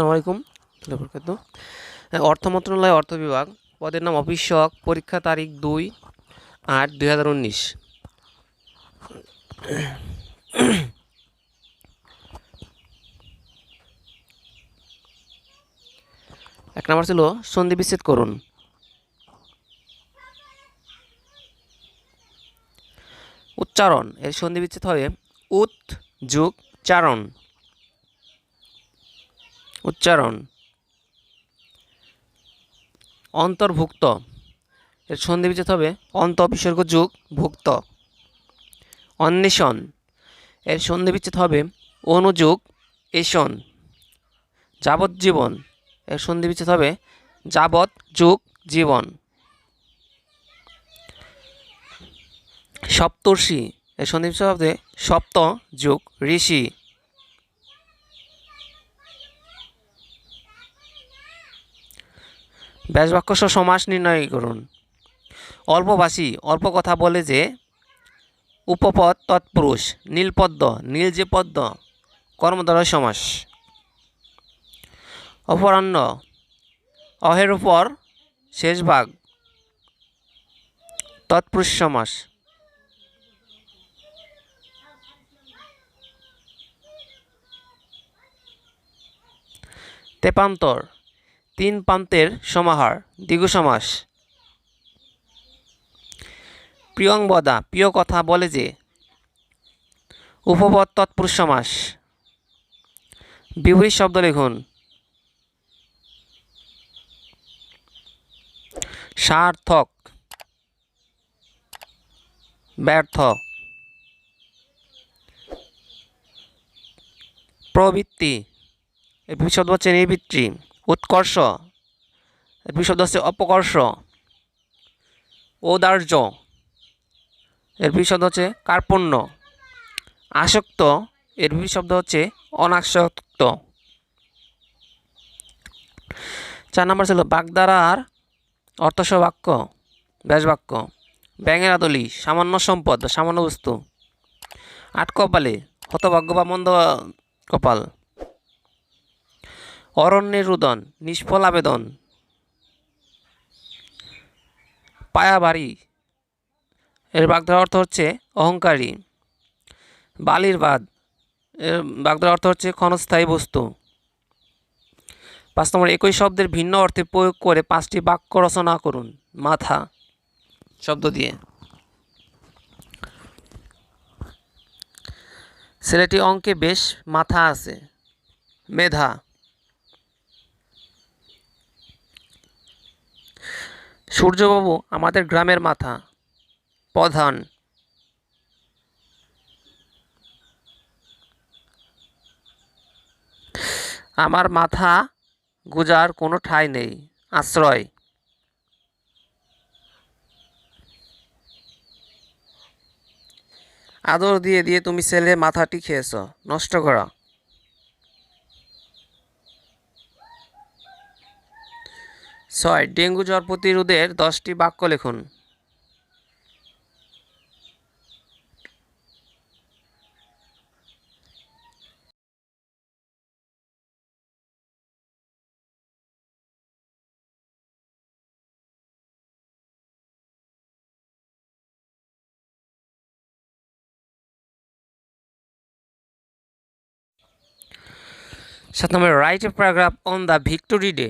আসসালামু আলাইকুম। বরকাত। অর্থ মন্ত্রণালয়, অর্থ বিভাগ, পদের নাম অফিসক পরীক্ষা তারিখ দুই আট দুই হাজার উনিশ। এক নম্বর ছিল, সন্ধি বিচ্ছেদ করুন। উচ্চারণ, এর সন্ধি বিচ্ছেদ হবে উত যুগ, চারণ। উচ্চারণ। অন্তর্ভুক্ত। এর সন্ধি বিচ্ছেদ হবে অন্ত বিসর্গ যুগ ভুক্ত। অন্বেষণ। এর সন্ধি বিচ্ছেদ হবে অনুযুগ এষণ। যাবজ্জীবন। এর সন্ধি বিচ্ছেদ হবে যাবৎ যুগ জীবন। সপ্তর্ষি। এর সন্ধি বিচ্ছেদ হবে সপ্ত যুগ ঋষি। ব্যাসবাক্য সহ সমাস নির্ণয় করুন। অল্পভাষী অল্প কথা বলে যে, উপপদ তৎপুরুষ, নীলপদ্ম, নীল যে পদ্ম কর্মদ্বারয় সমাস। অপরাহ্ন, অহের উপর শেষ ভাগ, তৎপুরুষ সমাস। তেপান্তর তিন প্রান্তের সমাহার দ্বিগু সমাস। প্রিয়ংবদা প্রিয় কথা বলে যে, উপপদ তৎপুরুষ সমাস। বিপরীত শব্দ লিখুন। সার্থক। ব্যর্থ। প্রবৃত্তি। বিপরীত শব্দ হচ্ছে নিবৃত্তি। উৎকর্ষ এর শব্দ হচ্ছে অপকর্ষ, ঔদার্য, এর শব্দ হচ্ছে কার্পণ্য, আসক্ত, এর শব্দ হচ্ছে অনাসক্ত। চার নম্বর ছিল বাগদারার অর্থসহ বাক্য ব্যাস বাক্য ব্যাঙের আদলি, সামান্য সম্পদ বা সামান্য বস্তু, আট কপালে, হতভাগ্য বা মন্দ কপাল। অরণ্যের রুদন নিষ্ফল আবেদন। পায়াবাড়ি। এর বাগধার অর্থ হচ্ছে অহংকারী। বালির বাদ এর বাগধার অর্থ হচ্ছে ক্ষণস্থায়ী বস্তু। পাঁচ নম্বর, একই শব্দের ভিন্ন অর্থে প্রয়োগ করে পাঁচটি বাক্য রচনা করুন। মাথা। শব্দ দিয়ে। ছেলেটি অঙ্কে বেশ মাথা আছে। মেধা। সূর্যবাবু, আমাদের গ্রামের মাথা। প্রধান। আমার মাথা গুজার কোনো ঠাঁই নেই। আশ্রয়। আদর দিয়ে দিয়ে তুমি ছেলে মাথাটি খেয়েছ। নষ্ট করা। ছয়, ডেঙ্গু জ্বর প্রতিরোধের দশটি বাক্য লিখুন। সাত number write a paragraph on the victory day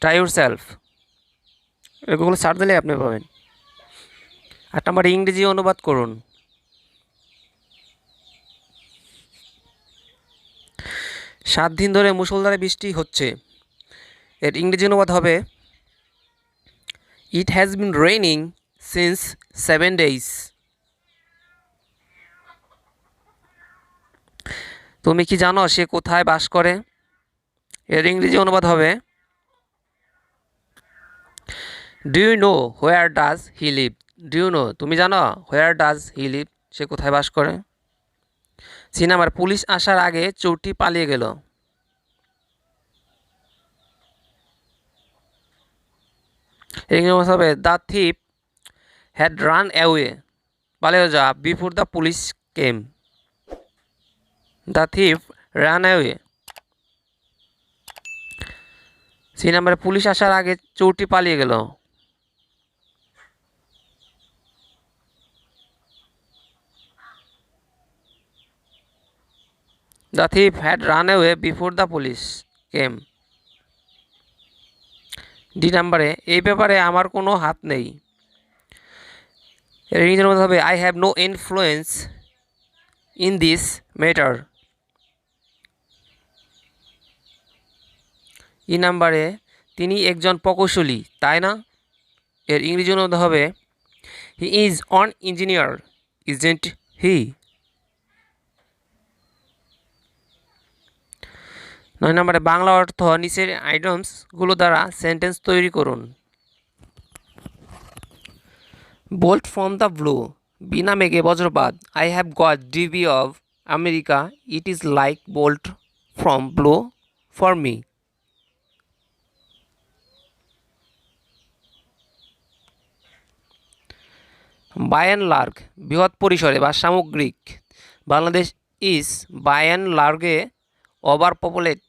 try self এগুলো ছাড় দিলে আপনি পাবেন। আট নম্বর, ইংরেজি অনুবাদ করুন। সাত দিন ধরে মুষলধারে বৃষ্টি হচ্ছে। এর ইংরেজি অনুবাদ হবে it has been raining since seven days তুমি কি জানো সে কোথায় বাস করে? এর ইংরেজি অনুবাদ হবে do you know where does he live do you know তুমি জানো হোয়ার ডাজ হি লিভ সে কোথায় বাস করে? সিনেমার পুলিশ আসার আগে চোরটি পালিয়ে গেল। হবে the thief had run away পালিয়ে যা before the police came? The thief ran away C নাম্বারে পুলিশ আসার আগে চোরটি পালিয়ে গেল। The thief had run away before the police came D নাম্বারে এই ব্যাপারে আমার কোনো হাত নেই। ইংরেজির মধ্যে হবে I have no influence in this matter E নাম্বারে তিনি একজন প্রকৌশলী, তাই না? এর ইংরেজি অনুবাদ হবে he is an engineer isn't he নয় নম্বরে, বাংলা অর্থ নিচের আইটেমসগুলো দ্বারা সেন্টেন্স তৈরি করুন। বোল্ট ফ্রম দ্য ব্লু বিনা মেঘে বজ্রপাত। I have got DB of America it is like bolt from blue for me by and large বৃহৎ পরিসরে বা সামগ্রিক। Bangladesh is by and large over populate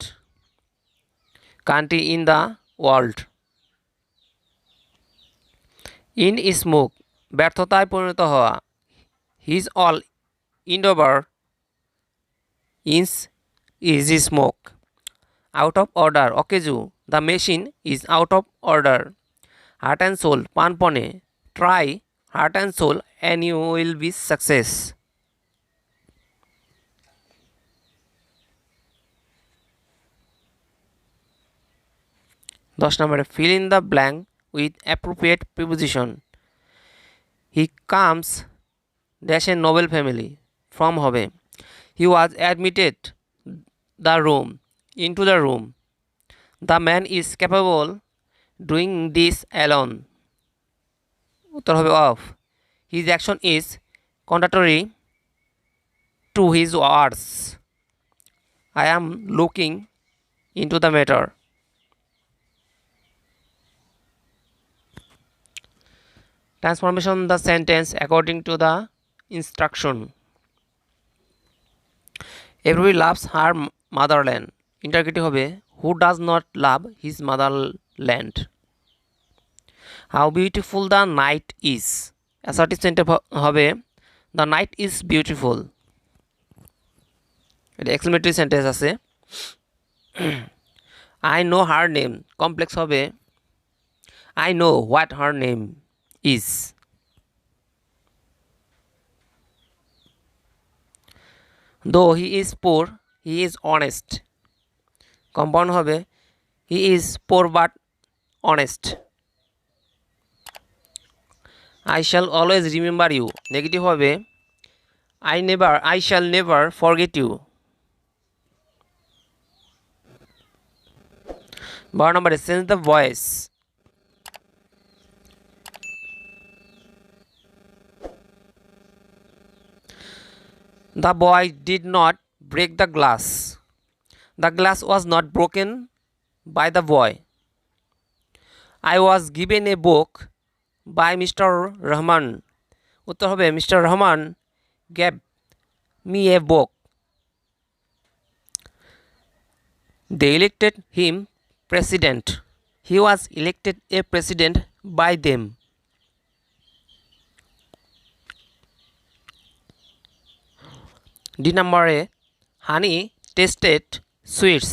country in the world in smoke ব্যর্থতায় পরিণত হওয়া his all endeavour ends is smoke out of order অকেজু the machine is out of order heart and soul পানপনে try heart and soul, and you will be success. দশ নম্বরে in the blank with appropriate preposition he comes dash a noble family from হবে he was admitted the room into the room the man is capable doing this alone উত্তর হবে of his action is contradictory to his words I am looking into the matter transformation the sentence according to the instruction every loves her motherland interrogative হবে who does not love his motherland how beautiful the night is assertive sentence হবে the night is beautiful এটা exclamatory sentence আছে. I know her name complex হবে I know what her name is though he is poor he is honest compound হবে he is poor but honest I shall always remember you negative হবে I never I shall never forget you বারো নম্বরে sense the voice The boy did not break the glass. The glass was not broken by the boy. I was given a book by mister Rahman উত্তর হবে mister Rahman gave me a book they elected him president he was elected a president by them D নাম্বারে honey tasted sweets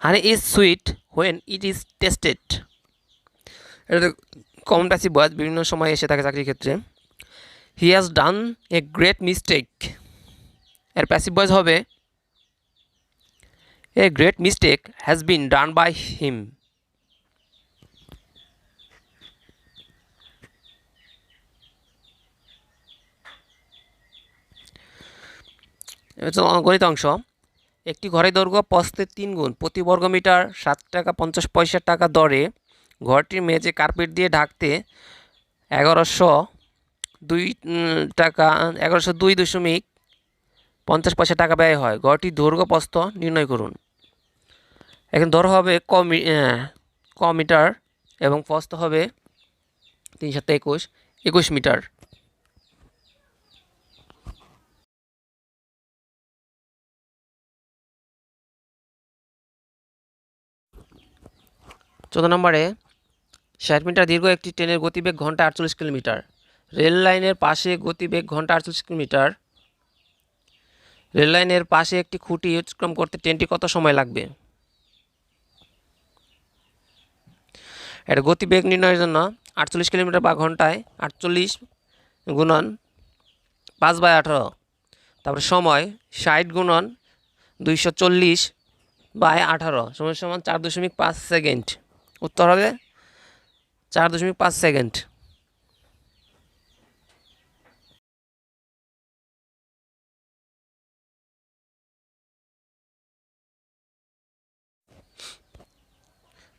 honey is sweet when it is tasted এটা common passive voice বিভিন্ন সময় এসে থাকে চাকরির ক্ষেত্রে। He has done a great mistake এর passive voice হবে a great mistake has been done by him গণিত অংশ। একটি ঘরের দৈর্ঘ্য পস্তের তিন গুণ, প্রতি বর্গমিটার সাত টাকা পঞ্চাশ পয়সা টাকা দরে। ঘরটির মেঝে কার্পেট দিয়ে ঢাকতে এগারোশো দুই টাকা, এগারোশো দুই দশমিক পঞ্চাশ পয়সা টাকা ব্যয় হয়। ঘরটির দৈর্ঘ্য প্রস্থ নির্ণয় করুন। এখন ধর হবে ক ক মিটার এবং প্রস্থ হবে তিন সাত একুশ একুশ মিটার। চোদ্দ নম্বরে, ষাট মিটার দীর্ঘ একটি ট্রেনের গতিবেগ ঘণ্টা আটচল্লিশ কিলোমিটার। রেল লাইনের পাশে গতিবেগ ঘণ্টা আটচল্লিশ কিলোমিটার। রেল লাইনের পাশে একটি খুঁটি অতিক্রম করতে ট্রেনটি কত সময় লাগবে? এটা গতিবেগ নির্ণয়ের জন্য আটচল্লিশ কিলোমিটার বা ঘন্টায় আটচল্লিশ গুণন পাঁচ বাই আঠারো। তারপরে সময় ষাট গুণন দুইশো চল্লিশ বাই আঠারো। সময় সমান চার দশমিক পাঁচ সেকেন্ড। উত্তর হবে চার দশমিক পাঁচ সেকেন্ড।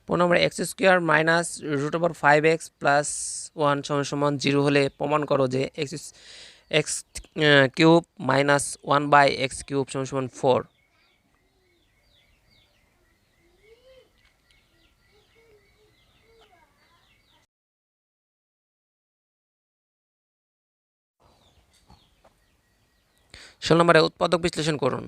পনেরো number x square minus root over five x plus one সমান সমান জিরো হলে প্রমাণ করো যে x x cube minus one by x cube সমান সমান ফোর। ষোলো নম্বরে উৎপাদক বিশ্লেষণ করুন।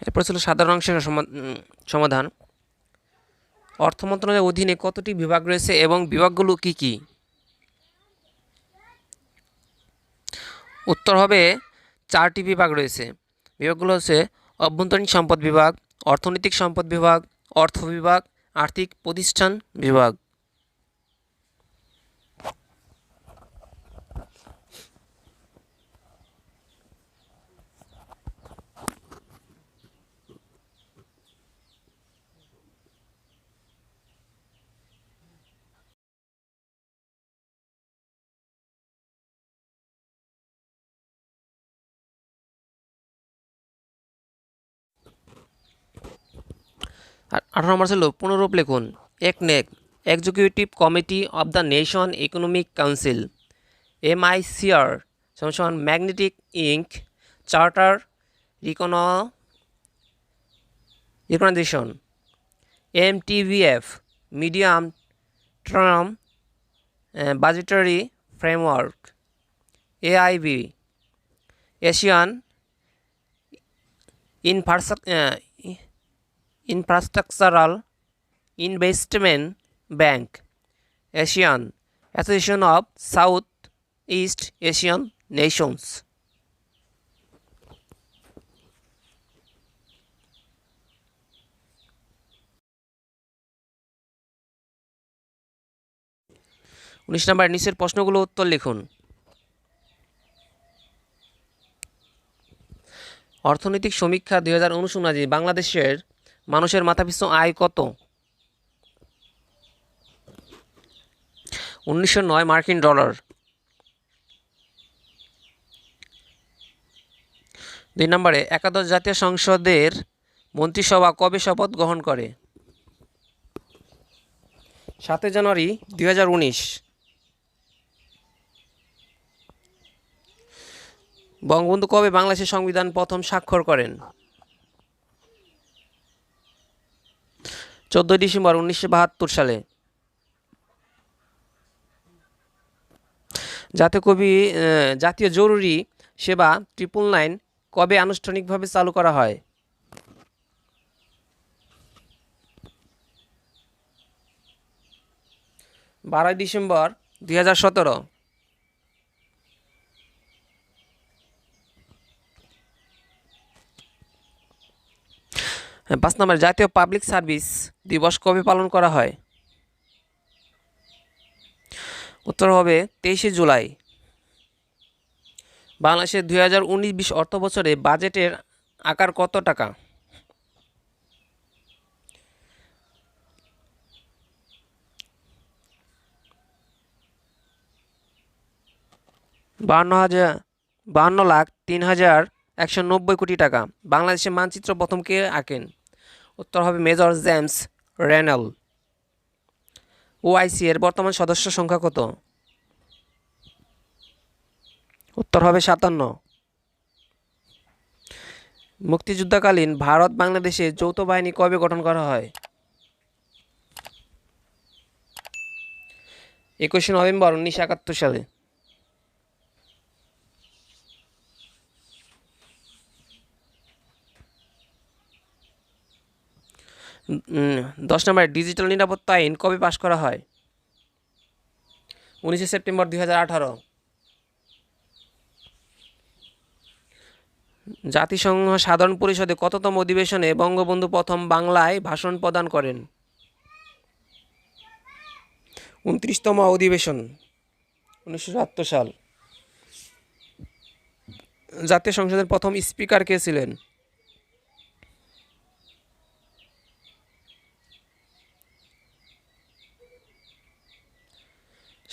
এরপর ছিল সাধারণ অংশের সমা- সমাধান। অর্থ মন্ত্রণালয়ের অধীনে কতটি বিভাগ রয়েছে এবং বিভাগগুলো কি কি? উত্তর হবে, চারটি বিভাগ রয়েছে। বিভাগগুলো হচ্ছে অভ্যন্তরীণ সম্পদ বিভাগ, অর্থনৈতিক সম্পদ বিভাগ, অর্থ বিভাগ, আর্থিক প্রতিষ্ঠান বিভাগ। আর আঠারো নম্বর ছিল পুনরূপ লিখুন একনেক executive committee of the nation economic council M I CR সমান magnetic ink character recog recognition M TVF medium term budgetary framework AIB Asian infrastructure infrastructural investment bank Asian association of south east Asian nations উনিশ নম্বর নিচের প্রশ্নগুলো উত্তর লিখুন। অর্থনৈতিক সমীক্ষা দুই হাজার বাংলাদেশের মানুষের মাথাপিছু আয় কত? উনিশশো নয় মার্কিন ডলার। দুই নম্বরে, একাদশ জাতীয় সংসদের মন্ত্রিসভা কবে শপথ গ্রহণ করে? সাতই জানুয়ারি দুই হাজার উনিশ। বঙ্গবন্ধু কবে বাংলাদেশের সংবিধান প্রথম স্বাক্ষর করেন? চোদ্দোই ডিসেম্বর উনিশশো বাহাত্তর সালে। জাতীয় কবি জাতীয় জরুরি সেবা ট্রিপল নাইন কবে আনুষ্ঠানিকভাবে চালু করা হয়? বারোই ডিসেম্বর দুই হাজার সতেরো। পাঁচ নম্বর, জাতীয় পাবলিক সার্ভিস দিবস কবে পালন করা হয়? উত্তর হবে তেইশে জুলাই। বাংলাদেশের দুই হাজার উনিশ বিশ অর্থ বছরে বাজেটের আকার কত টাকা? বান্ন হাজার, বান্ন লাখ তিন হাজার একশো নব্বই কোটি টাকা। বাংলাদেশের মানচিত্র প্রথম কে আঁকেন? উত্তর হবে মেজর জেমস রেনেল। ওআইসি এর বর্তমান সদস্য সংখ্যা কত? উত্তর হবে সাতান্ন। মুক্তিযুদ্ধকালীন ভারত বাংলাদেশে যৌথ বাহিনী কবে গঠন করা হয়? একুশে নভেম্বর উনিশশো একাত্তর সালে। দশ নম্বরে ডিজিটাল নিরাপত্তা আইন কবে পাশ করা হয়? উনিশে সেপ্টেম্বর দুই হাজার আঠারো। জাতিসংঘ সাধারণ পরিষদে কততম অধিবেশনে বঙ্গবন্ধু প্রথম বাংলায় ভাষণ প্রদান করেন? উনত্রিশতম অধিবেশন, উনিশশো সাতাত্তর সাল। জাতীয় সংসদের প্রথম স্পিকার কে ছিলেন?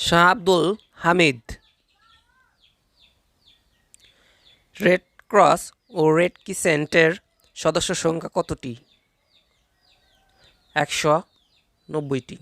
শাহ আব্দুল হামিদ। রেড ক্রস ও রেড কিসেন্টের সদস্য সংখ্যা কতটি? একশো নব্বইটি।